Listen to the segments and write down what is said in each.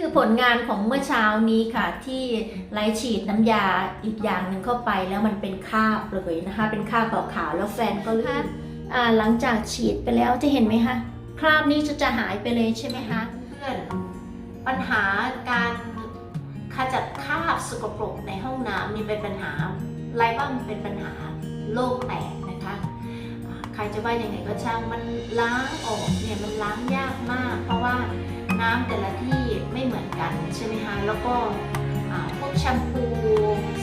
คือผลงานของเมื่อเช้านี้ค่ะที่ไลท์ฉีดน้ำยาอีกอย่างหนึ่งเข้าไปแล้วมันเป็นคราบเลยนะคะ เป็นคราบขาวๆแล้วแฟนก็ลื่นอ่าหลังจากฉีดไปแล้วจะเห็นไหมคะคราบนี้จะจะหายไปเลยใช่ไหมคะเพื่อนปัญหาการขจัดคราบสกปรกในห้องน้ำนี่เป็นปัญหาไรว่ามันเป็นปัญหาโลกแตกนะคะอ่าใครจะว่ายังไงก็ช่างมันล้างออกเนี่ยมันล้างยากมาก เพราะว่า น้ำแต่ละที่ไม่เหมือนกันใช่ไหมคะแล้วก็พวกแชมพู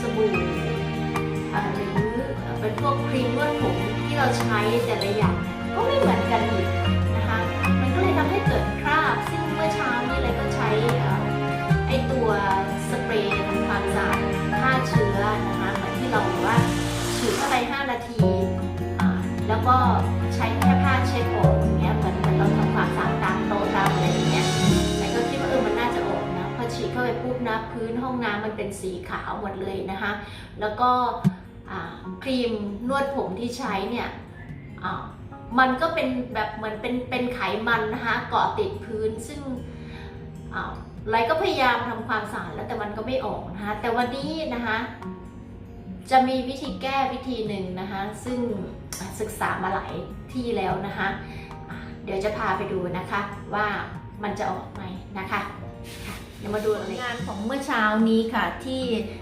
สบู่หรือเป็นพวกครีมนวดผมที่เราใช้แต่ละอย่างก็ไม่เหมือนกันอีก บนะพื้นห้องน้ำมันเป็นสีขาวหมดเลยนะคะ แล้วก็ครีมนวดผมที่ใช้เนี่ยมันก็เป็นแบบเหมือนเป็นเป็นไขมันนะคะเกาะติดพื้นซึ่งอ่าไรก็พยายามทำความสะอาดแล้วแต่มันก็ไม่ออกนะคะแต่วันนี้นะคะจะมีวิธีแก้วิธีหนึ่งนะคะ ซึ่งศึกษามาหลายที่แล้วนะคะเดี๋ยวจะพาไปดูนะคะว่ามันจะออกไหมนะคะ มาดูงานของเมื่อเช้านี้ค่ะ ที่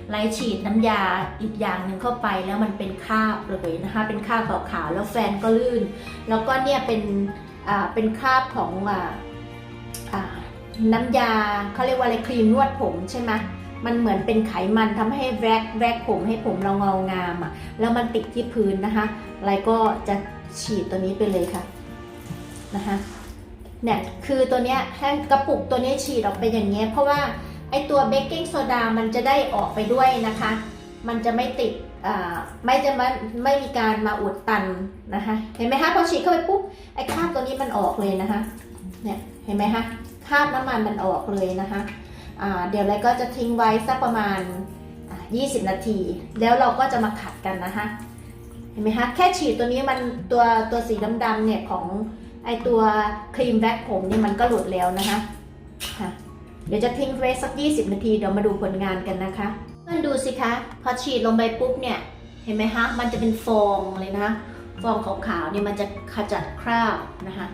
ไลฉีดน้ำยาอีกอย่างหนึ่งเข้าไปแล้วมันเป็นคราบเลยนะคะ เป็นคราบขาวๆแล้วแฟนก็ลื่น แล้วก็เนี่ยเป็นอ่าเป็นคราบของอ่าอ่าน้ำยาเขาเรียกว่าอะไรครีมนวดผมใช่ไหมมันเหมือนเป็นไขมันทำให้แวกแวกผมให้ผมเราเงางามอะ แล้วมันติดที่พื้นนะคะ อะไรก็จะฉีดตัวนี้ไปเลยค่ะนะคะ เนี่ยคือตัวเนี้ยให้กระปุกตัวนี้ฉีดออกไปอย่างเงี้ยเพราะว่าไอตัวเบกกิ้งโซดามันจะได้ออกไปด้วยนะคะ มันจะไม่ติดอ่าไม่จะไม่ไม่มีการมาอุดตันนะคะ เห็นไหมคะพอฉีดเข้าไปปุ๊บไอคราบตัวนี้มันออกเลยนะคะเนี่ยเห็นไหมคะคราบน้ำมันมันออกเลยนะคะเดี๋ยวเราก็จะทิ้งไว้สักประมาณอ่า20 นาที แล้วเราก็จะมาขัดกันนะคะ เห็นไหมคะแค่ฉีดตัวนี้มันตัวตัวสีดำๆเนี่ยของ ไอตัวครีมแบ็คผมเนี่ยมันก็หลุดแล้วนะคะค่ะเดี๋ยวจะทิ้งไว้สัก 20 นาทีเดี๋ยวมาดูผลงานกันนะคะเพื่อนดูสิคะพอฉีดลงไปปุ๊บเนี่ยเห็นไหมคะมันจะเป็นฟองเลยนะฟองขาวๆเนี่ยมันจะขจัดคราบนะคะ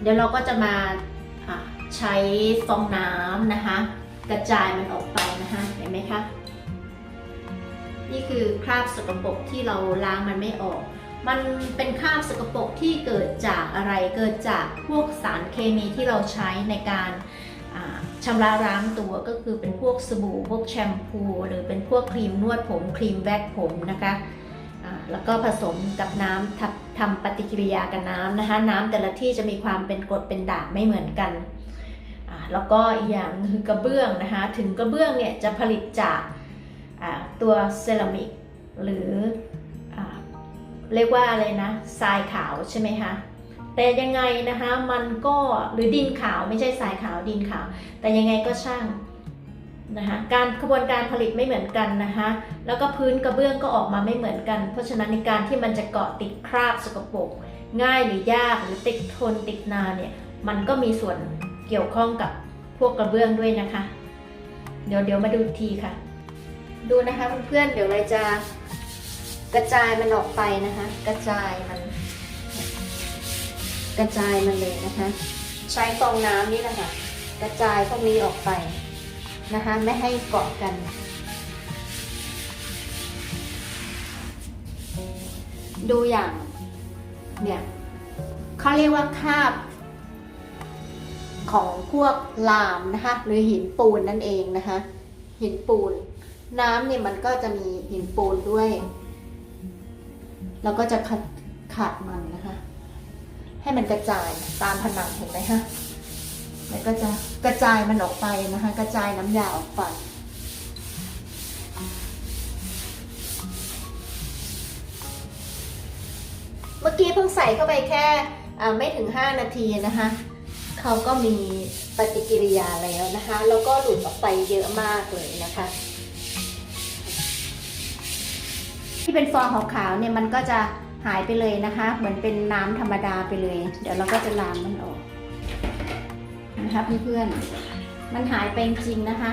เดี๋ยวเราก็จะมาอ่าใช้ฟองน้ำนะคะ กระจายมันออกไปนะคะเห็นไหมคะนี่คือคราบสกปรกที่เราล้างมันไม่ออก มันเป็นคราบสกปรกที่เกิดจากอะไร เกิดจากพวกสารเคมีที่เราใช้ในการชำระล้างตัวก็คือเป็นพวกสบู่พวกแชมพู หรือเป็นพวกครีมนวดผมครีมแว็กผมนะคะแล้วก็ผสมกับน้ำทำทำปฏิกิริยากับน้ำนะคะ น้ำแต่ละที่จะมีความเป็นกรดเป็นด่างไม่เหมือนกัน แล้วก็อีกอย่างคือกระเบื้องนะคะ ถึงกระเบื้องเนี่ยจะผลิตจากตัวเซรามิกหรือ เรียกว่าอะไรนะทรายขาวใช่ไหมคะแต่ยังไงนะคะมันก็หรือดินขาวไม่ใช่ทรายขาวดินขาว แต่ยังไงก็ช่างนะคะการกระบวนการผลิตไม่เหมือนกันนะคะแล้วก็พื้นกระเบื้องก็ออกมาไม่เหมือนกัน เพราะฉะนั้นในการที่มันจะเกาะติดคราบสกปรกง่ายหรือยากหรือติดทนติดนานเนี่ยมันก็มีส่วนเกี่ยวข้องกับพวกกระเบื้องด้วยนะคะ เดี๋ยวเดี๋ยวมาดูทีค่ะ ดูนะคะเพื่อนๆเดี๋ยวเราจะ กระจายมันออกไปนะคะ กระจายมัน กระจายมันเลยนะคะ ใช้ฟองน้ำนี่แหละค่ะกระจายพวกนี้ออกไปนะคะ ไม่ให้เกาะกัน ดูอย่าง เนี่ยเขาเรียกว่าคราบของพวกลามนะคะ หรือหินปูนนั่นเองนะคะ หินปูน น้ำเนี่ยมันก็จะมีหินปูนด้วย เราก็จะขัดขัดมันนะคะ ให้มันกระจายตามผนังเห็นไหมฮะแล้วก็จะกระจายมันออกไปนะคะ กระจายน้ำยาออกไปเมื่อกี้เพิ่งใส่เข้าไปแค่ไม่ถึง 5 นาทีนะคะเขาก็มีปฏิกิริยาแล้วนะคะ แล้วก็หลุดออกไปเยอะมากเลยนะคะ ที่เป็นฟองขาวๆเนี่ยมันก็จะหายไปเลยนะคะ เหมือนเป็นน้ำธรรมดาไปเลย เดี๋ยวเราก็จะล้างมันออกนะคะเพื่อนๆมันหายไปจริงนะคะ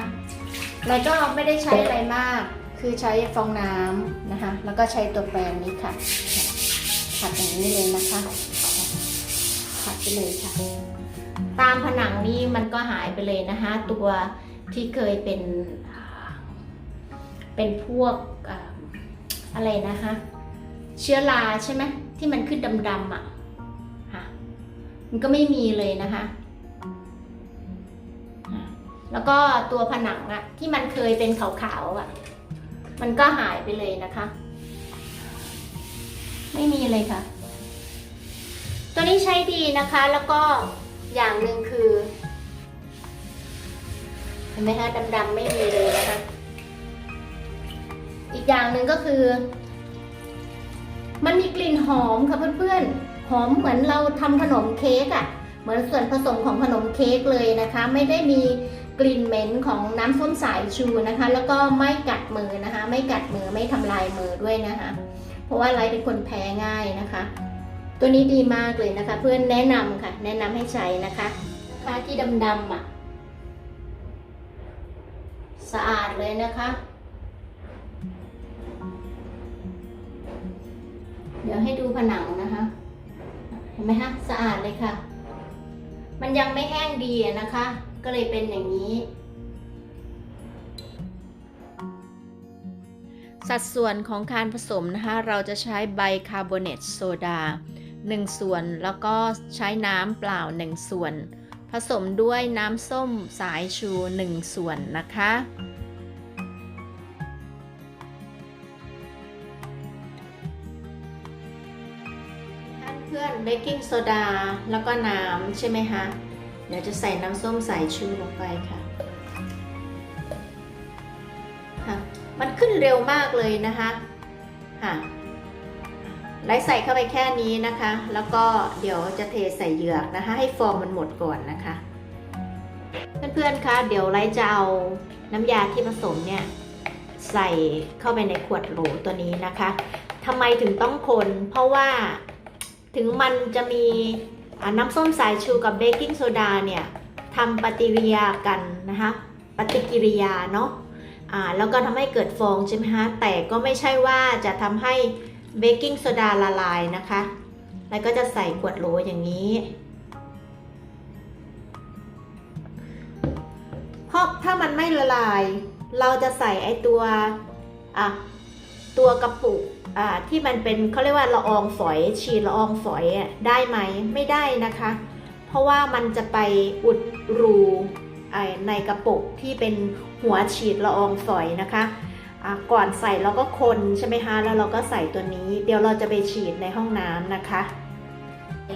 แล้วก็ไม่ได้ใช้อะไรมาก คือใช้ฟองน้ำนะคะ แล้วก็ใช้ตัวแปรงนี้ค่ะ ขัดอย่างนี้เลยนะคะ ขัดไปเลยค่ะ ตามผนังนี้มันก็หายไปเลยนะคะ ตัวที่เคยเป็น เป็นพวก อะไรนะคะ เชื้อราใช่ไหมที่มันขึ้นดำๆอะค่ะมันก็ไม่มีเลยนะคะอะแล้วก็ตัวผนังอะที่มันเคยเป็นขาวๆอะ มันก็หายไปเลยนะคะ ไม่มีเลยค่ะ ตัวนี้ใช้ดีนะคะแล้วก็อย่างหนึ่งคือเห็นไหมคะดำๆไม่มีเลยนะคะ อีกอย่างหนึ่งก็คือ มันมีกลิ่นหอมค่ะเพื่อนๆ หอมเหมือนเราทำขนมเค้กอะ่ะ เหมือนส่วนผสมของขนมเค้กเลยนะคะ ไม่ได้มีกลิ่นเหม็นของน้ำส้มสายชูนะคะ แล้วก็ไม่กัดมือนะคะ ไม่กัดมือไม่ทำลายมือด้วยนะคะ เพราะว่าไลท์เป็นคนแพ้ง่ายนะคะ ตัวนี้ดีมากเลยนะคะ เพื่อนแนะนำค่ะ แนะนำให้ใช้นะคะคะที่ดำๆอะ สะอาดเลยนะคะ เดี๋ยวให้ดูผนังนะคะ เห็นไหมคะสะอาดเลยค่ะ มันยังไม่แห้งดีนะคะ ก็เลยเป็นอย่างนี้ สัดส่วนของการผสมนะคะ เราจะใช้ไบคาร์บอเนตโซดา 1 ส่วน แล้วก็ใช้น้ำเปล่า 1 ส่วน ผสมด้วยน้ำส้มสายชู 1 ส่วนนะคะ เบกกิ้งโซดาแล้วก็น้ำใช่ไหมคะเดี๋ยวจะใส่น้ำส้มสายชูลงไปค่ะค่ะ มันขึ้นเร็วมากเลยนะคะค่ะไล่ใส่เข้าไปแค่นี้นะคะ แล้วก็เดี๋ยวจะเทใส่เหยือกนะคะ ให้ฟองมันหมดก่อนนะคะ เพื่อนๆคะเดี๋ยวไล่จะเอาน้ำยาที่ผสมเนี่ยใส่เข้าไปในขวดโหลตัวนี้นะคะทำไมถึงต้องคนเพราะว่า ถึงมันจะมีน้ำส้มสายชูกับเบกกิ้งโซดาเนี่ยทำปฏิกิริยากันนะคะปฏิกิริยาเนาะอ่าแล้วก็ทำให้เกิดฟองใช่ไหมคะแต่ก็ไม่ใช่ว่าจะทำให้เบกกิ้งโซดาละลายนะคะ แล้วก็จะใส่ขวดโหลอย่างนี้เพราะถ้ามันไม่ละลาย เราจะใส่ไอตัวอะ ตัวกระปุกที่มันเป็นเขาเรียกว่าละอองฝอย ฉีดละอองฝอยได้ไหมไม่ได้นะคะ เพราะว่ามันจะไปอุดรูในกระปุกที่เป็นหัวฉีดละอองฝอยนะคะก่อนใส่เราก็คนใช่ไหมคะแล้วเราก็ใส่ตัวนี้ เดี๋ยวเราจะไปฉีดในห้องน้ำนะคะ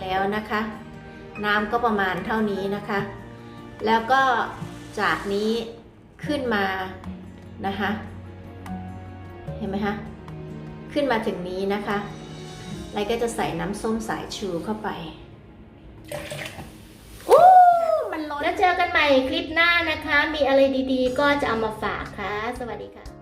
แล้วนะคะ น้ำก็ประมาณเท่านี้นะคะ แล้วก็จากนี้ขึ้นมานะคะ เห็นไหมคะขึ้นมาถึงนี้นะคะไลก็จะใส่น้ำส้มสายชูเข้าไปโอ้มันล้นแล้วเจอกันใหม่คลิปหน้านะคะ มีอะไรดีๆ ก็จะเอามาฝากค่ะ สวัสดีค่ะ